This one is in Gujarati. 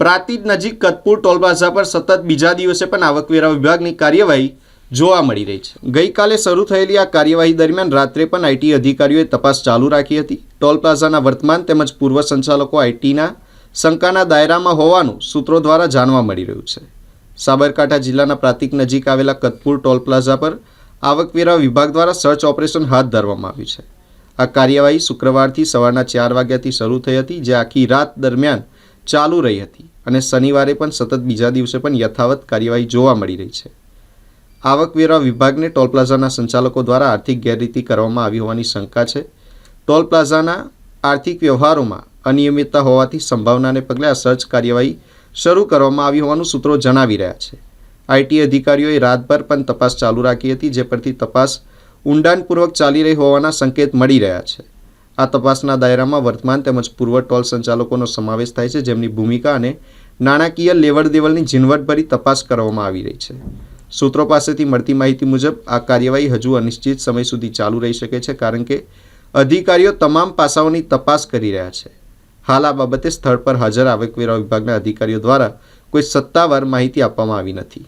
પ્રાંતિજ નજીક કતપુર ટોલ પ્લાઝા પર સતત બીજા દિવસે પણ આવકવેરા વિભાગની કાર્યવાહી જોવા મળી રહી છે. ગઈકાલે શરૂ થયેલી આ કાર્યવાહી દરમિયાન રાત્રે પણ આઈટી અધિકારીઓએ તપાસ ચાલુ રાખી હતી. ટોલ પ્લાઝાના વર્તમાન તેમજ પૂર્વ સંચાલકો આઈટીના શંકાના દાયરામાં હોવાનું સૂત્રો દ્વારા જાણવા મળી રહ્યું છે. સાબરકાંઠા જિલ્લાના પ્રાતિક નજીક આવેલા કતપુર ટોલ પ્લાઝા પર આવકવેરા વિભાગ દ્વારા સર્ચ ઓપરેશન હાથ ધરવામાં આવ્યું છે. આ કાર્યવાહી શુક્રવારથી સવારના ચાર વાગ્યાથી શરૂ થઈ હતી, જે આખી રાત દરમિયાન ચાલુ રહી હતી અને શનિવારે પણ સતત બીજા દિવસે પણ યથાવત કાર્યવાહી જોવા મળી રહી છે. આવકવેરા વિભાગને ટોલ પ્લાઝાના સંચાલકો દ્વારા આર્થિક ગેરરીતિ કરવામાં આવી હોવાની શંકા છે. ટોલ પ્લાઝાના આર્થિક વ્યવહારોમાં અનિયમિતતા હોવાથી સંભાવનાને પગલે આ સર્ચ કાર્યવાહી શરૂ કરવામાં આવી હોવાનું સૂત્રો જણાવી રહ્યા છે. આઈટી અધિકારીઓએ રાતભર પણ તપાસ ચાલુ રાખી હતી, જે પરથી તપાસ ઊંડાણપૂર્વક ચાલી રહી હોવાના સંકેત મળી રહ્યા છે. આ તપાસના દાયરામાં વર્તમાન તેમજ પૂર્વ ટોલ સંચાલકોનો સમાવેશ થાય છે, જેમની ભૂમિકા અને નાણાકીય લેવડ દેવડની ઝીણવટભરી તપાસ કરવામાં આવી રહી છે. સૂત્રો પાસેથી મળતી માહિતી મુજબ, આ કાર્યવાહી હજુ અનિશ્ચિત સમય સુધી ચાલુ રહી શકે છે, કારણ કે અધિકારીઓ તમામ પાસાઓની તપાસ કરી રહ્યા છે. હાલ આ બાબતે સ્થળ પર હાજર આવકવેરા વિભાગના અધિકારીઓ દ્વારા કોઈ સત્તાવાર માહિતી આપવામાં આવી નથી.